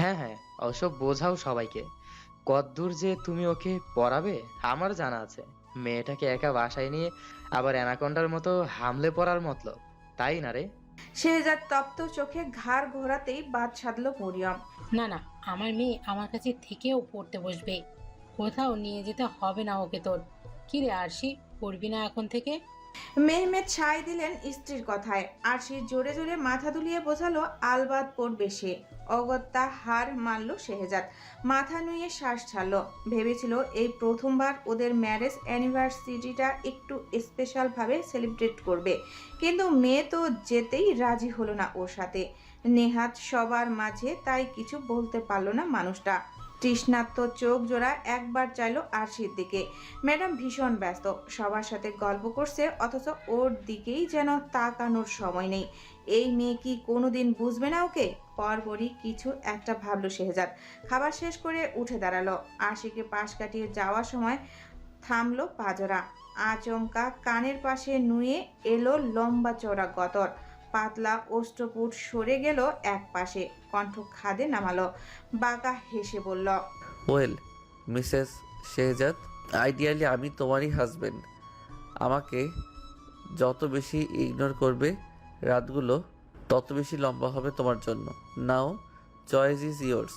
হ্যাঁ হ্যাঁ ওসব বোঝাও সবাইকে। কদ্দূর যে তুমি ওকে পড়াবে আমার জানা আছে। মেয়েটাকে একা বাসায় নিয়ে আবার অ্যানাকন্ডার মতো হামলে পড়ার মতলব তাই না রে? সে শেহজাদ তপ্ত চোখে ঘাড় ঘোরাতেই বাদ সাধল মরিয়ম। না না আমার মেয়ে আমার কাছে থেকেও পড়তে বসবে। কোথাও নিয়ে যেতে হবে না ওকে তোর। কি রে আরশি? পড়বি না এখন থেকে? মেহমেদ ছাই দিলেন স্ত্রীর কথায়। আর সে জোরে জোরে মাথা দুলিয়ে বোঝালো আলবাদ পড়বে সে। অগত্যা হার মানল শেহজাদ। মাথা নুয়ে শ্বাস ছাড়ল। ভেবেছিল এই প্রথমবার ওদের ম্যারেজ অ্যানিভার্সিটিটা একটু স্পেশালভাবে সেলিব্রেট করবে। কিন্তু মেয়ে তো যেতেই রাজি হলো না ওর সাথে। নেহাত সবার মাঝে তাই কিছু বলতে পারল না মানুষটা। তৃষ্ণাত্ম চোখ জোড়া একবার চাইলো আরশির দিকে। ম্যাডাম ভীষণ ব্যস্ত। সবার সাথে গল্প করছে, অথচ ওর দিকেই যেন তাকানোর সময় নেই। এই মেয়ে কি কোনোদিন বুঝবে না ওকে? পরপরই কিছু একটা ভাবলো শেহজাদ। খাবার শেষ করে উঠে দাঁড়াল। আশিকে পাশ কাটিয়ে যাওয়ার সময় থামলো পাজরা। আচমকা কানের পাশে নুয়ে এলো লম্বা চওড়া গতর। পাতলা ওষ্ঠপুট সরে গেল এক পাশে। কণ্ঠ খাদে নামালো। বাঁকা হেসে বলল, ওয়েল, মিসেস শেহজাদ, আইডিয়ালি আমি তোমারই হাজবেন্ড। আমাকে যত বেশি ইগনোর করবে রাতগুলো তত বেশি লম্বা হবে তোমার জন্য। নাও চয়েস ইজ ইয়োর্স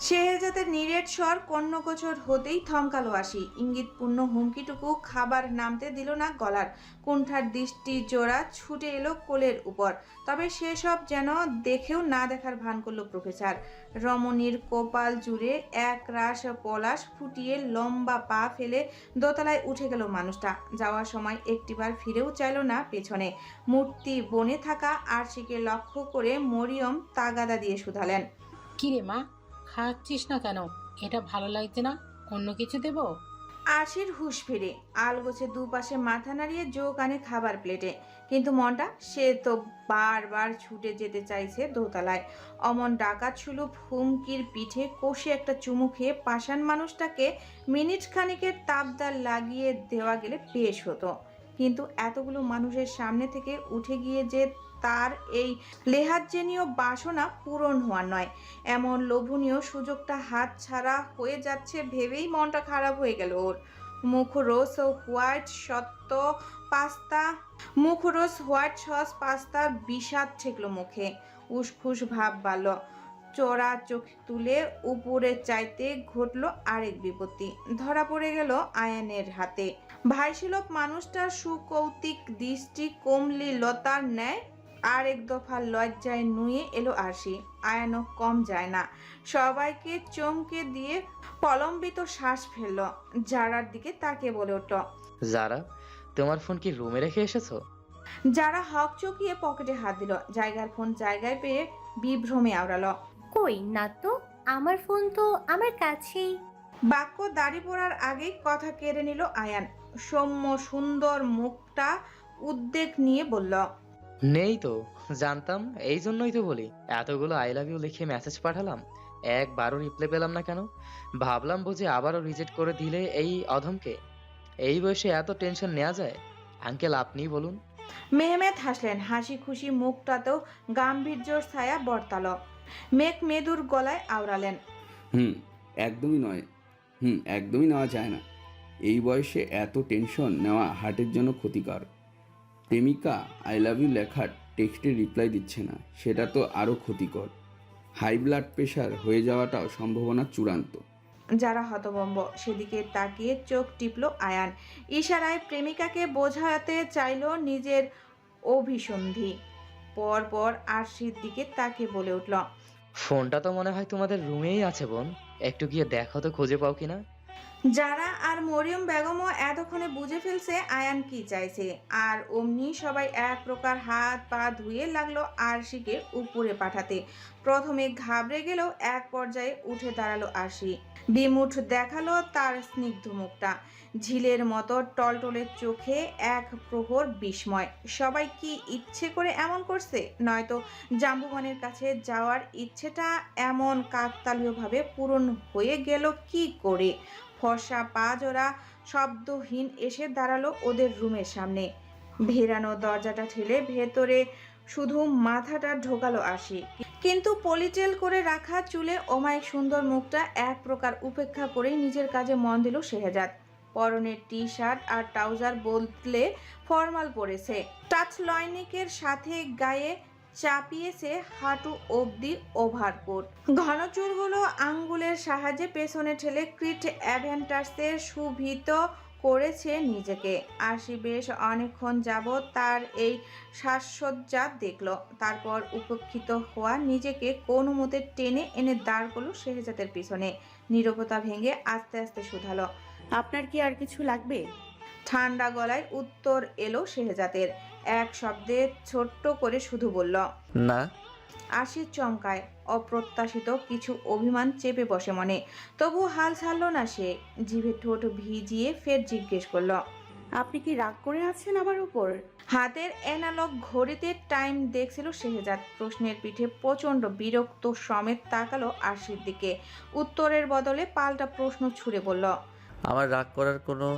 শেহজাদের নিরেট স্বর কর্ণগোচর হতেই থমকালো আসি ইঙ্গিতপূর্ণ হুমকিটুকু খাবার নামতে দিল না গলার। কুণ্ঠার দৃষ্টি জোড়া ছুটে এলো কোলের উপর। তবে সেসব যেন দেখেও না দেখার ভান করল প্রফেসর। রমণীর কপাল জুড়ে এক রাস পলাশ ফুটিয়ে লম্বা পা ফেলে দোতলায় উঠে গেল মানুষটা। যাওয়ার সময় একটিবার ফিরেও চাইলো না পেছনে। মূর্তি বনে থাকা আরশিকে লক্ষ্য করে মরিয়ম তাগাদা দিয়ে শুধালেন। কিরে মা খাচ্ছিস না কেন? এটা ভালো লাগছে না? অন্য কিছু দেবো? আশির হুশ ফিরে। আলগোছে দুপাশে মাথা নাড়িয়ে জোক আনে খাবার প্লেটে। কিন্তু মনটা, সে তো বারবার ছুটে যেতে চাইছে দোতলায়। অমন ডাকাত সুলভ হুমকির পিঠে কষে একটা চুমু খেয়ে পাষাণ মানুষটাকে মিনিট খানিকের তাবদার লাগিয়ে দেওয়া গেলে বেশ হতো। কিন্তু এতগুলো মানুষের সামনে থেকে উঠে গিয়ে যে তার এই লেহাজ্জেনীয় বাসনা পূরণ হওয়ার নয়। এমন লোভনীয় সুযোগটা হাত ছাড়া হয়ে যাচ্ছে ভেবেই মনটা খারাপ হয়ে গেল ওর। মুখরোজ ও হোয়াইট সত্য pasta Mukhroj white sauce pasta বিষাদ ঠেকলো মুখে। উসখুস ভাব বাড়ল। চড়া চোখ তুলে উপরে চাইতে ঘটল আরেক বিপত্তি। ধরা পড়ে গেল আয়ানের হাতে। ভাইশিলভ মানুষটার সুকৌতিক দৃষ্টি কমলি লতার ন্যায় আরেক দফা লজ্জায় নুয়ে এলো আরশি। আয়ানও কম যায় না। সবাইকে চমকে দিয়ে পলম্বিত শ্বাস ফেলল। যারার দিকে তাকে বলে উঠল যারা তোমার ফোন কি রুমে রেখে এসেছ? যারা হক চকিয়ে পকেটে হাত দিল জায়গার ফোন জায়গায় পেয়ে বিভ্রমে আওড়ালো। কই না তো আমার ফোন তো আমার কাছেই। বাক্য দাড়ি পড়ার আগেই কথা কেড়ে নিল আয়ান। সৌম্য সুন্দর মুখটা উদ্বেগ নিয়ে বলল নেই তো জানতাম এই জন্যই তো বলি। এতগুলো আই লাভ ইউ লিখে মেসেজ পাঠালাম একবারও রিপ্লাই পেলাম না কেন? ভাবলাম বুঝি আবারও রিজেক্ট করে দিলে এই অধমকে। এই বয়সে এত টেনশন নেওয়া যায়? আঙ্কেল আপনিই বলুন। মেহমেদ হাসলেন হাসি খুশি মুখটাতেও গাম্ভীর্যর ছায়া বর্তালো। মেঘ মেদুর গলায় আওড়ালেন। হুম একদমই নয়। হুম একদমই নেওয়া যায় না। এই বয়সে এত টেনশন নেওয়া হার্টের জন্য ক্ষতিকর। প্রেমিকা আই লাভ ইউ লেখার টেক্সটে রিপ্লাই দিচ্ছে না। সেটা তো আরও ক্ষতিকর। হাই ব্লাড প্রেশার হয়ে যাওয়াটাও সম্ভাবনা চূড়ান্ত। যারা হতভম্ব সেদিকে তাকিয়ে চোখ টিপল আয়ান। ইশারায় প্রেমিকাকে বোঝাতে চাইল নিজের অভিসন্ধি। পরপর আরশির দিকে তাকে বলে উঠল ফোনটা তো মনে হয় তোমাদের রুমেই আছে বোন। একটু গিয়ে দেখো তো খুঁজে পাও কিনা? যারা আর মরিয়ম বেগমও এতক্ষণে বুঝে ফেলছে আয়ান কি চাইছে। আর অমনি সবাই এক প্রকার হাত পা ধুয়ে লাগল আরশিকে উপরে পাঠাতে। প্রথমে ঘাবড়ে গেলেও এক পর্যায়ে উঠে দাঁড়াল আরশি। বিমুঠ দেখাল তার স্নিগ্ধ মুখটা। ঝিলের মতো টলটলের চোখে এক প্রহর বিস্ময়। সবাই কি ইচ্ছে করে এমন করছে? নয়তো জাম্বুবানের কাছে যাওয়ার ইচ্ছেটা এমন কাকতালীয়ভাবে পূরণ হয়ে গেল কি করে? ফর্সা পা জোড়া শব্দহীন এসে দাঁড়াল ওদের রুমের সামনে। ভেরানো দরজাটা ঠেলে ভেতরে শুধু মাথাটা ঢোকালো আসি কিন্তু পলিটেল করে রাখা চুলে অমায়িক সুন্দর মুখটা এক প্রকার উপেক্ষা করেই নিজের কাজে মন দিল শেহজাদ। পরনের টি শার্ট আর ট্রাউজার বদলে ফর্মাল পরেছে। টাচ লয়নিকের সাথে গায়ে চাপিয়েছে হাঁটু অবধি ওভারকোট। ঘন চুলগুলো আঙ্গুলের সাহায্যে পেছনে ঠেলে ক্রিট অ্যাভেন্টার্সের সুভিত করেছে নিজেকে। আশি বেশ অনেকক্ষণ যাবৎ তার এই সাজসজ্জা দেখল। তারপর উপেক্ষিত হওয়া নিজেকে কোনো মতে টেনে এনে দাঁড় করল শেহজাদের পিছনে। নীরবতা ভেঙে আস্তে আস্তে শুধালো। আপনার কি আর কিছু লাগবে? ঠান্ডা গলায় উত্তর এলো শেহজাদের। এক শব্দে ছোট্ট করে শুধু বলল না। আশির চমকায় অপ্রত্যাশিত কিছু অভিমান চেপে বসে মনে। তবু হাল ছাড়ল না সে জিভে ঠোঁট ভিজিয়ে ফের জিজ্ঞেস করল আপনি কি রাগ করে আছেন আমার উপর? হাতের অ্যানালগ ঘড়িতে টাইম দেখছিল শেহজাদ। প্রশ্নের পিঠে প্রচণ্ড বিরক্ত সমেত তাকালো আশির দিকে। উত্তরের বদলে পাল্টা প্রশ্ন ছুড়ে বলল আমার রাগ করার কোনো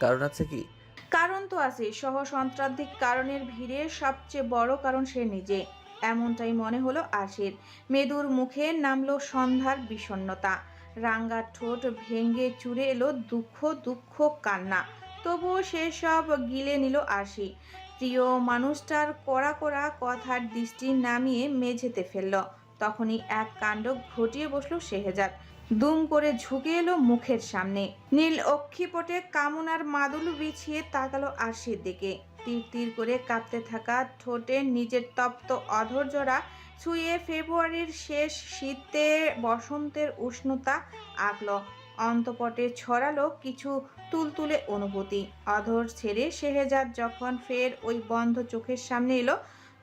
কারণ আছে কি? কারণ তো আছে সহ সন্ত্রাধিক কারণের ভিড়ে সবচেয়ে বড় কারণ সে নিজে। এমনটাই মনে হলো আশির। মেদুর মুখে নামলো সন্ধ্যার বিষণ্ণতা। রাঙ্গা ঠোঁট ভেঙে চুরে এলো দুঃখ দুঃখ, কান্না। তবুও সেসব গিলে নিল আশি। প্রিয় মানুষটার কড়া কড়া কথার দৃষ্টি নামিয়ে মেঝেতে ফেলল। তখনই এক কাণ্ড ঘটিয়ে বসল শেহজাদ। দুম করে ঝুঁকে এলো মুখের সামনে। নীল অক্ষিপটে কামনার মাদুল বিছিয়ে তাকালো আরশির দিকে। তীর তীর করে কাঁপতে থাকা ঠোঁটে নিজের তপ্ত অধৈর্যরা ছুঁয়ে ফেব্রুয়ারির শেষ শীতে বসন্তের উষ্ণতা আঁকল। অন্তপটে ছড়ালো কিছু তুলতুলে অনুভূতি। অধর ছেড়ে শেহেজাদ যখন ফের ওই বন্ধ চোখের সামনে এলো,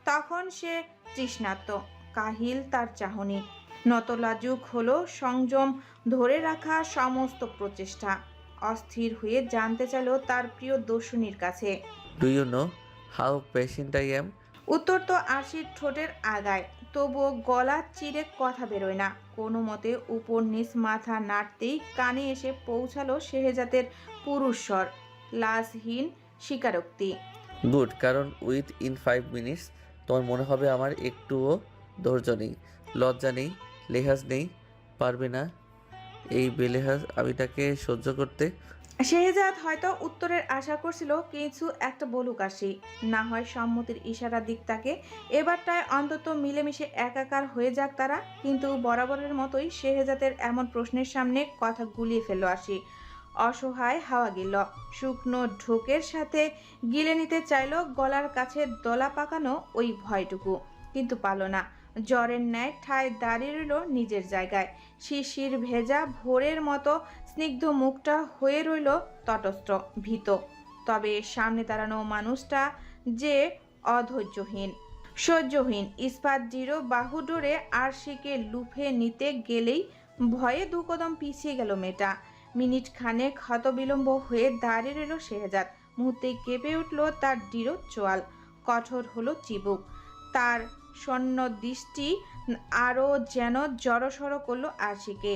তখন সে তৃষ্ণার্ত। কাহিল তার চাহনি। নতলাজুক হলো সংযম ধরে রাখা সমস্ত প্রচেষ্টা। অস্থির হয়ে জানতে চাইল তার প্রিয় দর্শনীর কাছে। Do you know how patient I am উত্তর তো আশির ঠোঁটের আগায়। তবুও গলা চিরে কথা বেরোয় না। কোনো মতে উপর নিচ মাথা নাড়তেই কানে এসে পৌঁছালো শেহজাতের পুরুষস্বর লাশহীন স্বীকারোক্তি। গুড কারণ উইথ ইন ফাইভ মিনিটস তোমার মনে হবে আমার একটুও ধৈর্য নেই লজ্জা নেই। লেহাজ নেই, পারবে না এই বেলেহাজ আমি তাকে সহ্য করতে। শেহজাদ হয়তো উত্তরের আশা করছিল কিছু একটা বলুক আসি না হয় সম্মতির ইশারা দিক তাকে। এবারটায় অন্তত মিলেমিশে একাকার হয়ে যাক তারা। কিন্তু বরাবরের মতোই শেহজাদের এমন প্রশ্নের সামনে কথা গুলিয়ে ফেলল আসি অসহায় হাওয়া গিল। শুকনো ঢোকের সাথে গিলে নিতে চাইলো গলার কাছে দলা পাকানো ওই ভয়টুকু। কিন্তু পালো না। জ্বরের ন্যায় ঠায় দাঁড়িয়ে রইল নিজের জায়গায়। শিশির ভেজা ভোরের মতো স্নিগ্ধ মুখটা হয়ে রইল তটস্থ, ভীত। তবে সামনে দাঁড়ানো মানুষটা যে অধৈর্যহীন, সহ্যহীন, ইস্পাত দৃঢ় বাহুডোরে আরশিকে লুফে নিতে গেলেই ভয়ে দু কদম পিছিয়ে গেল মেয়েটা। মিনিট খানেক হতবিলম্ব হয়ে দাঁড়িয়ে রইল শেহজাদ। মুহূর্তে কেঁপে উঠল তার দৃঢ় চোয়াল। কঠোর হলো চিবুক। তার স্বর্ণ দৃষ্টি আরও যেন জড়সড় করল আরশিকে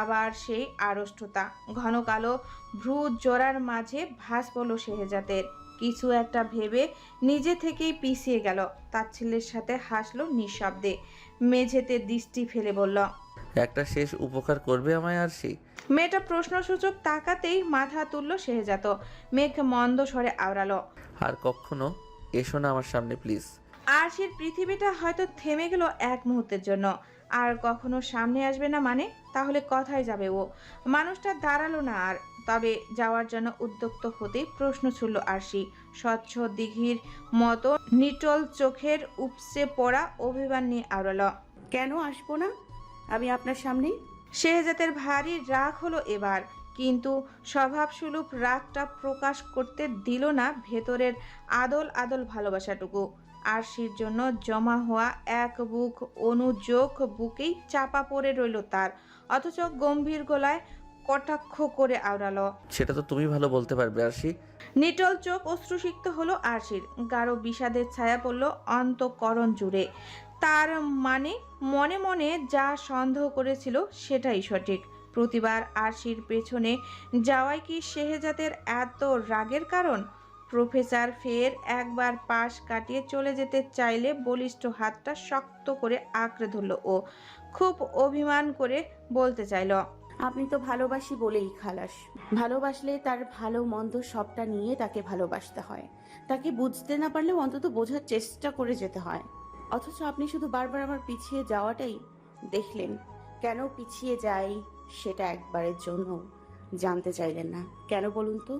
আবার সেই আড়ষ্টতা ঘন কালো ভ্রু জোড়ার মাঝে ভাস পড়ল শেহজাতের কিছু একটা ভেবে নিজে থেকেই পিছিয়ে গেল। তার ছেলের সাথে হাসলো নিঃশব্দে। মেঝেতে দৃষ্টি ফেলে বলল একটা শেষ উপকার করবে আমায় আর সেই মেয়েটা প্রশ্নসূচক তাকাতেই মাথা তুলল শেহজাত। মেঘ মন্দ স্বরে আওড়ালো আর কখনো এসো না আমার সামনে প্লিজ। আরশির পৃথিবীটা হয়তো থেমে গেল এক মুহূর্তের জন্য। আর কখনো সামনে আসবে না মানে? তাহলে কথায় যাবে ও। মানুষটা দাঁড়াল না আর। তবে যাওয়ার জন্য উদ্যক্ত হতেই প্রশ্ন ছুড়ল আরশি। স্বচ্ছ দিঘির মতো নিটল চোখের উপসে পড়া অভিমান নিয়ে আওড়ালো। কেন আসব না? আমি আপনার সামনে? শেহজাতের ভারী রাগ হলো এবার। কিন্তু স্বভাবসুলভ রাগটা প্রকাশ করতে দিল না ভেতরের আদল আদল ভালোবাসাটুকু। আরশির জন্য জমা হওয়া এক বুক অনুযোগ বুকেই চাপা পড়ে রইল তার অথচ গম্ভীর গলায় কটাক্ষ করে আওড়ালো। সেটা তো তুমি ভালো বলতে পারবে আরশি। নিটল চোখ অশ্রুসিক্ত হলো আরশির গাঢ় বিষাদের ছায়া পড়ল অন্তকরণ জুড়ে। তার মানে মনে মনে যা সন্দেহ করেছিল সেটাই সঠিক। প্রতিবার আরশির পেছনে যাওয়াই কি শেহজাদের এত রাগের কারণ? প্রফেসর ফের একবার পাশ কাটিয়ে চলে যেতে চাইলে বলিষ্ঠ হাতটা শক্ত করে আঁকড়ে ধরল ও খুব অভিমান করে বলতে চাইল, আপনি তো ভালোবাসি বলেই খালাস। ভালোবাসলে তার ভালো মন্দ সবটা নিয়ে তাকে ভালোবাসতে হয়। তাকে বুঝতে না পারলেও অন্তত বোঝার চেষ্টা করে যেতে হয়। অথচ আপনি শুধু বারবার আমার পিছিয়ে যাওয়াটাই দেখলেন। কেন পিছিয়ে যাই সেটা একবারের জন্য জানতে চাইলেন না। কেন বলুন তো?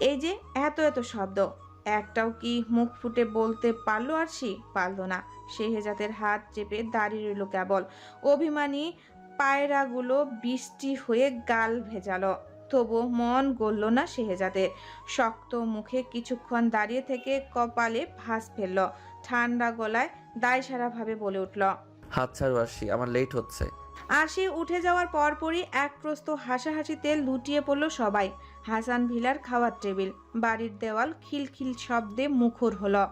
এই যে এত এত শব্দ। একটাও কি মুখ ফুটে বলতে পারল আর সে? পারল না। শেহজাদের হাত চেপে দাঁড়িয়ে রইল কেবল। অভিমানী পায়রাগুলো বৃষ্টি হয়ে গাল ভেজালো। তবু মন গলল না শেহজাদের। শক্ত মুখে কিছুক্ষণ দাঁড়িয়ে থেকে কপালে ভাঁজ ফেলল। ঠান্ডা গলায় দায় দায়সারাভাবে বলে উঠল হাত ছাড়ো আরশি আমার লেট হচ্ছে। আশি উঠে যাওয়ার পরপরই এক প্রস্ত হাসাহাসিতে লুটিয়ে পড়ল সবাই। হাসান ভিলার খাওয়ার টেবিল। বাড়ির দেওয়াল খিলখিল শব্দে মুখর হলো।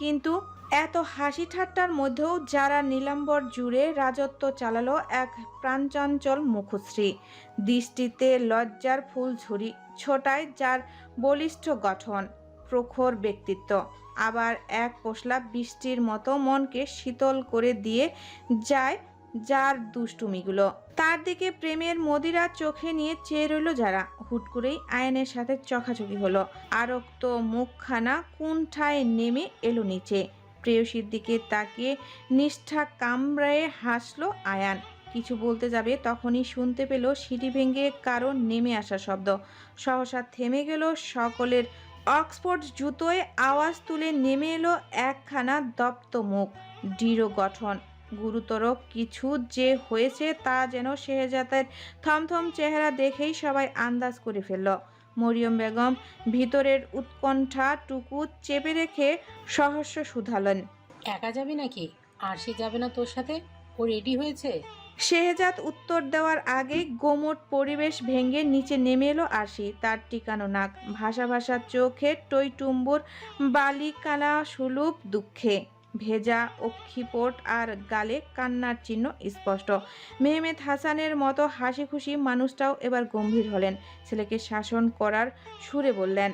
কিন্তু এত হাসি ঠাট্টার মধ্যেও যারা নীলাম্বর জুড়ে রাজত্ব চালালো, এক প্রাণচঞ্চল মুখশ্রী। দৃষ্টিতে লজ্জার ফুল ঝুরি ছোটায় যার বলিষ্ঠ গঠন, প্রখর ব্যক্তিত্ব। আবার এক পোশলা বৃষ্টির মতো মনকে শীতল করে দিয়ে যায় যার দুষ্টুমিগুলো। তার দিকে প্রেমের মদিরা চোখে নিয়ে চেয়ে রইল যারা। হুট করেই আয়নের সাথে চখাচকি হলো। আরক্ত মুখখানা কুণ্ঠায় নেমে এলো নিচে। প্রেয়সীর দিকে তাকিয়ে নিষ্ঠা কামড়ায়ে হাসলো আয়ান। কিছু বলতে যাবে তখনই শুনতে পেল সিঁড়ি ভেঙে কারও নেমে আসা শব্দ। সহসা থেমে গেল সকলের। অক্সফোর্ড জুতোয় আওয়াজ তুলে নেমে এলো একখানা দপ্ত মুখ দৃঢ় গঠন। গুরুতর কিছু যে হয়েছে তা যেন শেহজাদের থমথম চেহারা দেখেই সবাই আন্দাজ করে ফেলল। মরিয়ম বেগম ভিতরের উৎকণ্ঠা টুকু চেপে রেখে সহস্য শুধালেন। একা যাবি নাকি? আরশি যাবে না তোর সাথে? ও রেডি হয়েছে? শেহজাদ উত্তর দেওয়ার আগেই গোমট পরিবেশ ভেঙে নিচে নেমে এলো আশি তার টিকানো নাক ভাষা ভাষা চোখে টইটুম্বুর বালিকালা সুলুপ দুঃখে। ভেজা অক্ষিপট আর গালে কান্নার চিহ্ন স্পষ্ট। মেহমেদ হাসানের মতো হাসি খুশি মানুষটাও এবার গম্ভীর হলেন। ছেলেকে শাসন করার সুরে বললেন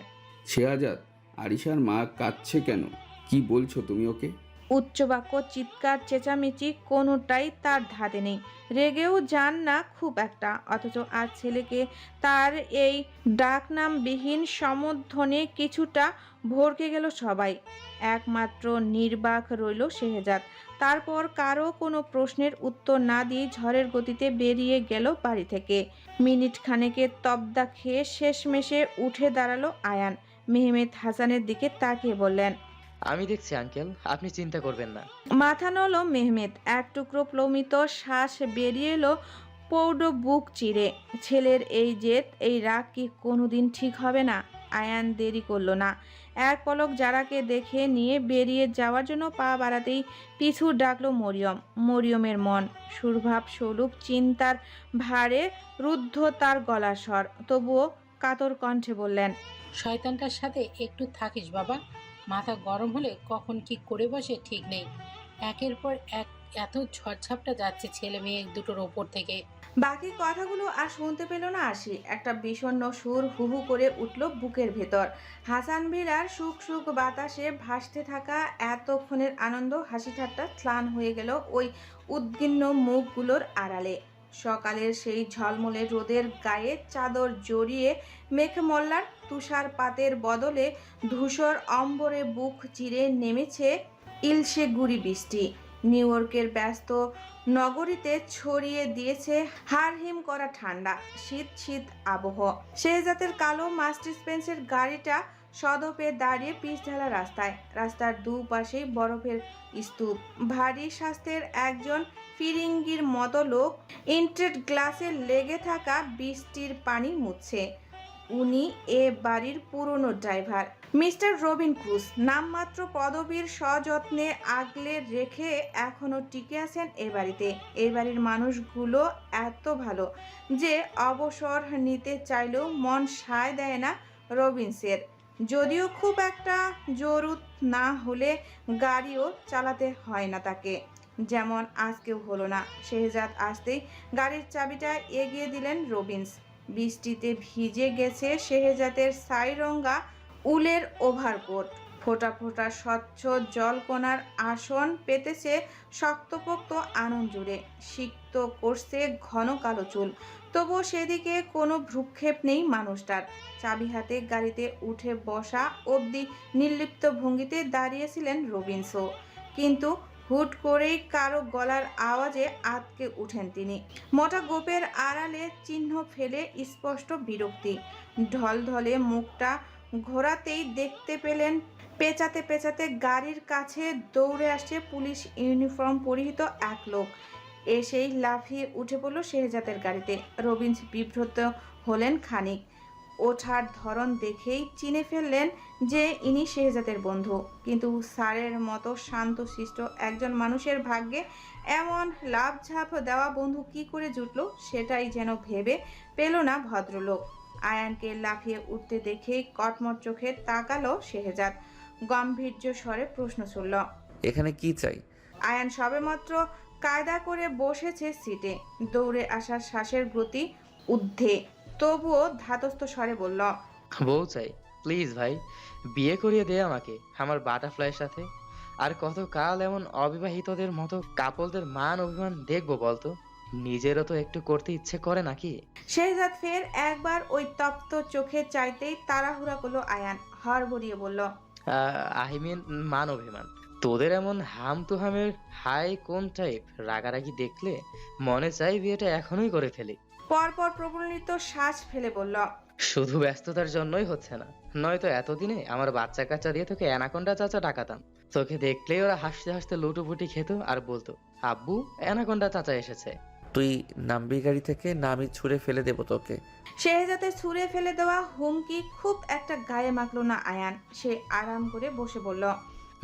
শেহাজাদ আরিশার মা কাঁদছে কেন? কি বলছো তুমি ওকে? উচ্চবাক্য চিৎকার চেঁচামেচি কোনোটাই তার ধাতে নেই। রেগেও যান না খুব একটা অথচ আজ ছেলেকে তার এই ডাকনামবিহীন সম্বোধনে কিছুটা ভরকে গেল সবাই। একমাত্র নির্বাক রইল শেহজাদ। তারপর কারও কোনো প্রশ্নের উত্তর না দিয়ে ঝড়ের গতিতে বেরিয়ে গেল বাড়ি থেকে। মিনিট খানেকের তবদা খেয়ে শেষমেশে উঠে দাঁড়াল আয়ান। মেহমেদ হাসানের দিকে তাকিয়ে বললেন আমি দেখছি আঙ্কেল। আপনি চিন্তা করবেন না। মাথা নল মেহমেদ। এক টুকরো প্লমিত শ্বাস বেরিয়ে এলো পৌড বুক চিরে। ছেলের এই জেদ এই রাগ কি কোনোদিন ঠিক হবে না? আয়ান দেরি করল না। এক পলক যারাকে দেখে নিয়ে বেরিয়ে যাওয়ার জন্য পা বাড়াতেই পিছু ডাকলো মরিয়ম। মরিয়মের মন সুরভাব স্বরূপ চিন্তার ভারে রুদ্ধ তার গলার স্বর। তবুও কাতর কণ্ঠে বললেন, শয়তানটার সাথে একটু থাকিস বাবা। মাথা গরম হলে কখন কি করে বসে ঠিক নেই। একের পর এক এত ঝড়ঝাপটা যাচ্ছে ছেলে মেয়ে দুটোর ওপর থেকে। বাকি কথাগুলো আর শুনতে পেল না আসি একটা বিষণ্ণ সুর হুহু করে উঠল বুকের ভেতর। হাসান ভিলার সুখ সুখ বাতাসে ভাসতে থাকা এতক্ষণের আনন্দ, হাসি ঠাট্টা ম্লান হয়ে গেল ওই উদ্গিন্ন মুখগুলোর আড়ালে। সকালের সেই ঝলমলে রোদের গায়ে চাদর জড়িয়ে মেঘমল্লার তুষারপাতের বদলে ধূসর অম্বরে বুক চিরে নেমেছে ইলশে গুড়ি বৃষ্টি। নিউ ইয়র্কের ব্যস্ত নগরীতে ছড়িয়ে দিয়েছে হাড়হিম করা ঠান্ডা, শীত শীত আবহ। শেহজাতের কালো মাস্টার স্পেন্সের গাড়িটা সদপে দাঁড়িয়ে পিচ ঢালা রাস্তায়। রাস্তার দুপাশেই বরফের স্তূপ। ভারী স্বাস্থ্যের একজন ফিরিঙ্গির মতো লোক ইন্ট্রেট গ্লাসে লেগে থাকা বৃষ্টির পানি মুছছে। উনি এ বাড়ির পুরনো ড্রাইভার। মিস্টার রবিন ক্রুজ নামমাত্র পদবীর সযত্নে আগলে রেখে এখনও টিকে আছেন এ বাড়িতে। এ বাড়ির মানুষগুলো এত ভালো যে অবসর নিতে চাইলেও মন সায় দেয় না রবিনসের। যদিও খুব একটা জরুত না হলে গাড়িও চালাতে হয় না তাকে। যেমন আজকেও হলো না। শেহজাদ আসতেই গাড়ির চাবিটা এগিয়ে দিলেন রবিনস। বৃষ্টিতে ভিজে গেছে শেহজাদের সাইরঙ্গা উলের ওভারকোট। ফোটা ফোটা স্বচ্ছ জলকণার আসন পেতেছে শক্তপোক্ত আনন্দ জুড়ে সিক্ত করছে ঘন কালো চুল। তবুও সেদিকে কোনো ভ্রুক্ষেপ নেই মানুষটার। চাবি হাতে গাড়িতে উঠে বসা অবধি নির্লিপ্ত ভঙ্গিতে দাঁড়িয়েছিলেন রবিনসো। কিন্তু হুট করেই কারও গলার আওয়াজে আতকে উঠেন তিনি। মোটা গোপের আড়ালে চিহ্ন ফেলে স্পষ্ট বিরক্তি। ঢলঢলে মুখটা ঘোরাতেই দেখতে পেলেন। পেঁচাতে পেঁচাতে গাড়ির কাছে দৌড়ে আসছে পুলিশ ইউনিফর্ম পরিহিত এক লোক। এসেই লাফিয়ে উঠে পড়ল শেহজাদের গাড়িতে। রবিন্স বিব্রত হলেন খানিক। ওঠার ধরন দেখেই চিনে ফেললেন যে ইনি শেহজাদের বন্ধু। কিন্তু স্যারের মতো শান্তশিষ্ট একজন মানুষের ভাগ্যে এমন লাভঝাপ দেওয়া বন্ধু কি করে জুটলো সেটাই যেন ভেবে পেল না ভদ্রলোক। আয়ানকে লাফিয়ে উঠতে দেখেই কটমট চোখে তাকালো শেহজাদ। গম্ভীর্য স্বরে প্রশ্ন ছুড়ল এখানে কি চাই? আয়ান সবেমাত্র কায়দা করে বসেছে সিটে। দৌড়ে আসার শ্বাসের গতি ঊর্ধ্বে। তবুও ধাতস্থ স্বরে বলল বউ চাই প্লিজ ভাই বিয়ে করিয়ে দে আমাকে আমার বাটারফ্লাইয়ের সাথে। আর কত কাল এমন অবিবাহিতদের মতো কাপলদের মান অভিমান দেখব বলতো? নিজেরও তো একটু করতে ইচ্ছে করে নাকি? শেহজাদ ফের একবার ওই তপ্ত চোখে চাইতেই তাড়াহুড়া করল আয়ান হড়বড়িয়ে বলল আই মিন মান অভিমান। তোদের এমন হাম তু হামের হাই কোন টাইপ রাগারাগি দেখলে মনে চাই বিয়েটা এখনই করে ফেলি। পরপর প্রবলিত শ্বাস ফেলে বলল শুধু ব্যস্ততার জন্যই হচ্ছে না নয়তো এতদিনে আমার বাচ্চা কাচ্চা দিয়ে তোকে অ্যানাকোন্ডা চাচা ডাকাতাম। তোকে দেখলেই ওরা হাসতে হাসতে লুটোপুটি খেত আর বলতো আব্বু অ্যানাকোন্ডা চাচা এসেছে। তুই নামবি গাড়ি থেকে না আমি ছুঁড়ে ফেলে দেবো তোকে। শেহজাদের ছুঁড়ে ফেলে দেওয়া হুমকি খুব একটা গায়ে মাখলো না আয়ান। সে আরাম করে বসে বলল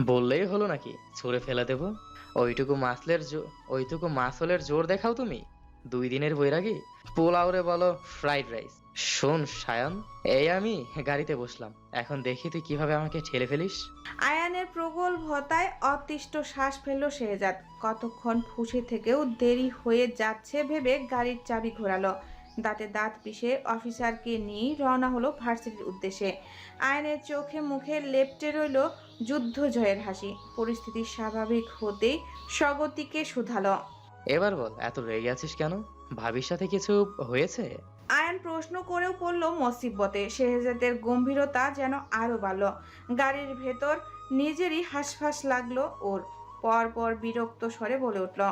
বললেই হলো নাকি? ছুঁড়ে ফেলে দেব? ওইটুকু মাসলের জো- ওইটুকু মাসলের জোর দেখাও তুমি? দুই দিনের বৈরাগী? পোলাও রে বলো ফ্রাইড রাইস। শোন সায়ন এই আমি গাড়িতে বসলাম। এখন দেখি তুই কীভাবে আমাকে ঠেলে ফেলিস। আয়ানের প্রগল্ভতায় অতিষ্ঠ শ্বাস ফেলল শেহজাদ। কতক্ষণ ফুসে থেকেও দেরি হয়ে যাচ্ছে ভেবে গাড়ির চাবি ঘোরালো। দাঁতে দাঁত পিষে অফিসারকে নিয়ে রওনা হলো ভার্সিটির উদ্দেশ্যে। আয়নের চোখে মুখে লেপটে রইল যুদ্ধ জয়ের হাসি। পরিস্থিতি স্বাভাবিক হতেই স্বগতিকে শুধালো। এবার বল এত রেগে আছিস কেন? ভাবির সাথে কিছু হয়েছে? আয়ান প্রশ্ন করেও পড়ল মসিবতে। শেহজাদের গম্ভীরতা যেন আরও বাড়ল। গাড়ির ভেতর নিজেরই হাসফাস লাগল ওর। পরপর বিরক্ত স্বরে বলে উঠল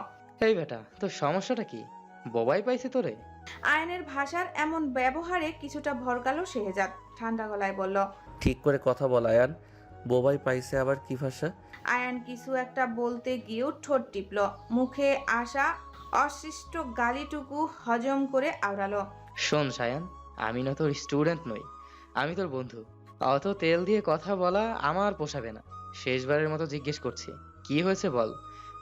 এই বেটা তোর সমস্যাটা কি? বোবাই পাইছে তোরে? আয়নের ভাষার এমন ব্যবহারে কিছুটা ভরকালো শেহজাদ ঠান্ডা গলায় বলল ঠিক করে কথা বল আয়ান। বোবাই পাইছে আবার কি ভাষা? আয়ান কিছু একটা বলতে গিয়েও ঠোঁট টিপল। মুখে আসা অশিষ্ট গালিটুকু হজম করে আওড়ালো। শোন সায়ান আমি না তোর স্টুডেন্ট নই আমি তোর বন্ধু। অত তেল দিয়ে কথা বলা আমার পোষাবে না। শেষবারের মতো জিজ্ঞেস করছি কি হয়েছে বল?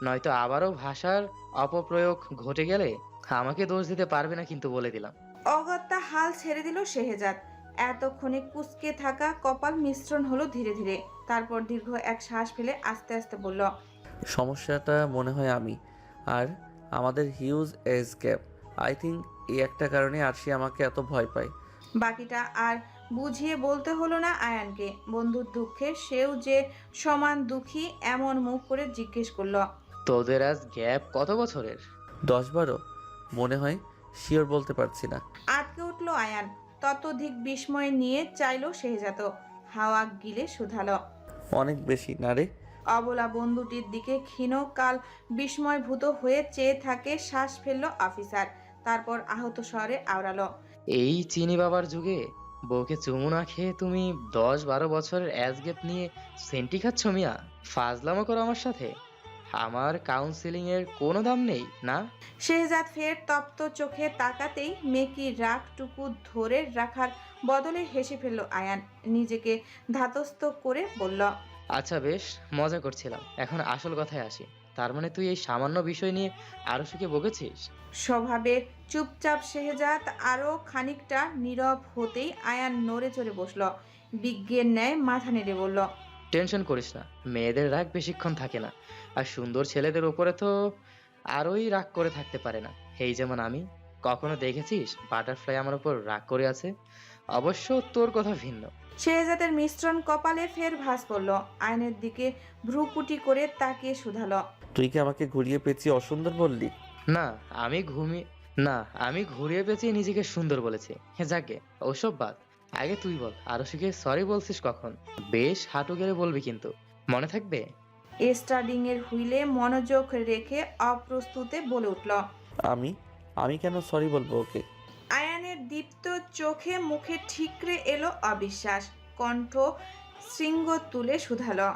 নয়তো আবারও ভাষার অপপ্রয়োগ ঘটে গেলে আমাকে দোষ দিতে পারবে না কিন্তু বলে দিলাম। অগত্যা হাল ছেড়ে দিল শেহজাদ। এতক্ষণে কুচকে থাকা কপাল মিশ্রণ হলো ধীরে ধীরে। তারপর দীর্ঘ এক শ্বাস ফেলে আস্তে আস্তে বলল সমস্যাটা মনে হয় আমি আর আমাদের huge age gap I think এই একটা কারণে আরশি আমাকে এত ভয় পায়। বাকিটা আর বুঝিয়ে বলতে হলো না আয়ানকে। বন্ধুর দুঃখে সেও যে সমান দুঃখী এমন মুখ করে জিজ্ঞেস করল তোদের আজ গ্যাপ কত বছরের? দশ বারো। মনে হয় শিওর বলতে পারছি না। আটকে উঠল আয়ান। ততোধিক বিস্ময় নিয়ে চাইলো শেহজাত। হাওয়া গিলে শুধালো। অনেক বেশি না রে? অবলা বন্ধুটির দিকে ক্ষীণ কাল বিস্ময়ভূত হয়ে চেয়ে থাকে শ্বাস ফেলল অফিসার। তারপর আহত স্বরে আওড়ালো। এই চিনি বাবার যুগে বউকে চুমু না খেয়ে তুমি দশ বারো বছরের অ্যাজ গ্যাপ নিয়ে সেন্টি খাচ্ছ মিয়া? ফাজলামো করো আমার সাথে। আমার কাউন্সিলিং এর কোনো দাম নেই না? শেহজাদ ফের তপ্ত চোখে তাকাতেই মেকি রাগটুকু ধরে রাখার বদলে হেসে ফেলল আয়ান। নিজেকে ধাতস্থ করে বলল আচ্ছা বেশ মজা করছিলাম। এখন আসল কথায় আসি। তার মানে তুই এই সামান্য বিষয় নিয়ে আরও সুখে বকেছিস? স্বভাবে চুপচাপ শেহজাদ আরও খানিকটা নীরব হতেই আয়ান নড়ে চড়ে বসল। বিজ্ঞের ন্যায় মাথা নেড়ে বলল টেনশন করিস না মেয়েদের রাগ বেশিক্ষণ থাকে না। আর সুন্দর ছেলেদের উপরে তো আরোই রাগ করে থাকতে পারে না। এই যেমন আমি কখনো দেখেছিস বাটারফ্লাই আমার উপর রাগ করে আছে? অবশ্য তোর কথা ভিন্ন। শেহজাদের মিশ্রণ কপালে ফের ভাস পড়ল। আয়নের দিকে ভ্রুকুটি করে তাকিয়ে শুধালো। তুই কি আমাকে ঘুরিয়ে পেঁচিয়ে অসুন্দর বললি? না আমি ঘুমিয়ে না আমি ঘুরিয়ে পেঁচিয়ে নিজেকে সুন্দর বলেছি। হে যাকে ওসব বাদ। আগে তুই বল আরও শিখে সরি বলছিস কখন? বেশ হাঁটু গেলে বলবি কিন্তু। মনে থাকবে? স্টার্ডিং এর হুইলে মনোযোগ রেখে অপ্রস্তুতে বলে উঠল। আমি? আমি কেন সরি বলব ওকে? আয়ানের দীপ্ত চোখে মুখে ঠিকরে এলো অবিশ্বাস। কণ্ঠ শৃঙ্গ তুলে শুধালো।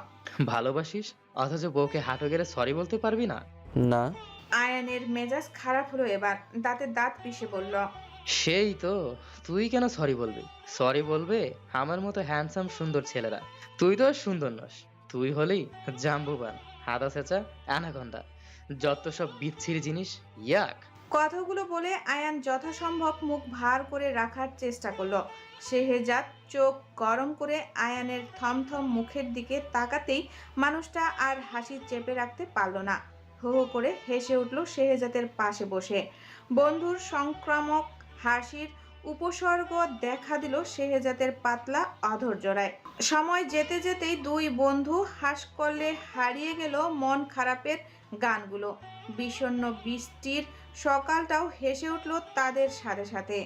ভালোবাসিস? অথচ বউকে হাঁটু গেলে সরি বলতে পারবি না? না। আয়ানের মেজাজ খারাপ হলো এবার দাঁতে দাঁত পিষে বলল সেই তো তুই কেন সরি বলবি? সরি বলবে আমার মতো হ্যান্ডসাম সুন্দর ছেলেরা। তুই তো আর সুন্দর নস। তুই হলেই জাম্বুবান হাদা সেচা অ্যানাকন্ডা। যত সব বিচ্ছিরি জিনিস ইয়াক। কথাগুলো বলে আয়ান যথাসম্ভব মুখ ভার করে রাখার চেষ্টা করল। শেহেজাদ চোখ গরম করে আয়ানের থমথম মুখের দিকে তাকাতেই মানুষটা আর হাসি চেপে রাখতে পারল না। হো হো করে হেসে উঠল শেহেজাদের পাশে বসে। বন্ধুর সংক্রামক হাসির উপসর্গ দেখা দিল শেহেজাদের পাতলা অধর জোড়ায় সময় যেতে যেতেই দুই বন্ধু হাস করলে হারিয়ে গেল মন খারাপের গানগুলো। বিষণ্ন বৃষ্টির সকালটাও হেসে উঠল তাদের সাথে সাথে।